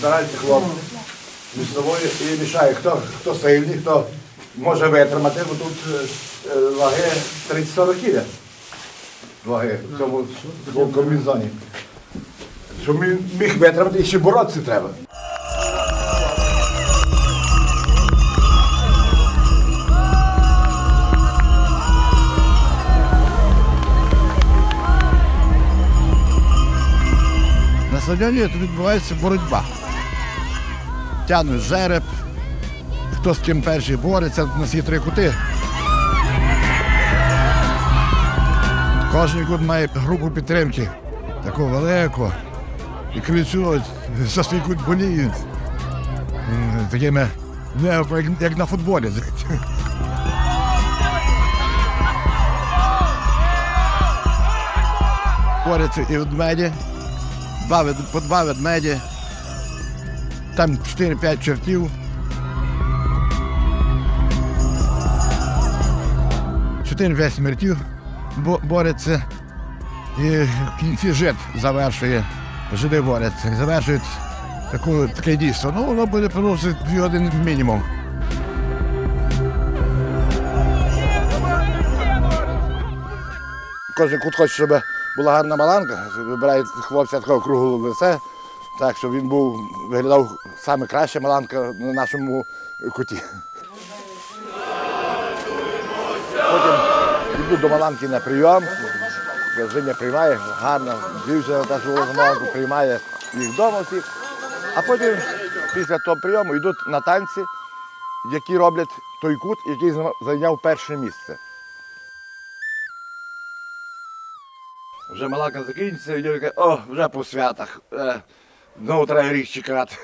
Так. Хлопці. Між собою і мішає. Хто, хто сильний, хто може витримати, бо тут е, е, ваги 30-40 кіля. Ваги в цьому, комбінзоні. Щоб міг витримати, і ще боротися треба. На стадіоні тут відбувається боротьба. Тянуть жереб, хто з ким перший бореться, у нас є три кути. Кожен кут має групу підтримки, таку велику. І кричуть, за свій кут боліють. Такими, як, як на футболі. Борються і ведмеді, два, вед- по два ведмеді, там 4-5 чертів. Чотири-п'ять смертів бо- борються. І кінці жит завершує, жиди борються, завершують таку, таке дійство. Ну, воно буде приносити дві години мінімум. Кожен кут хоче, щоб була гарна маланка, вибирає хлопця такого круглого лице, так, щоб він був, виглядав саме краща маланка на нашому куті. Потім йду до маланки на прийом, Женя приймає, гарно, дівчина та що маланку приймає їх вдома всіх. А потім після того прийому йдуть на танці, які роблять той кут, який зайняв перше місце. Вже малака закінчиться, і каже, о, вже по святах. Е, знову треба рік чекати.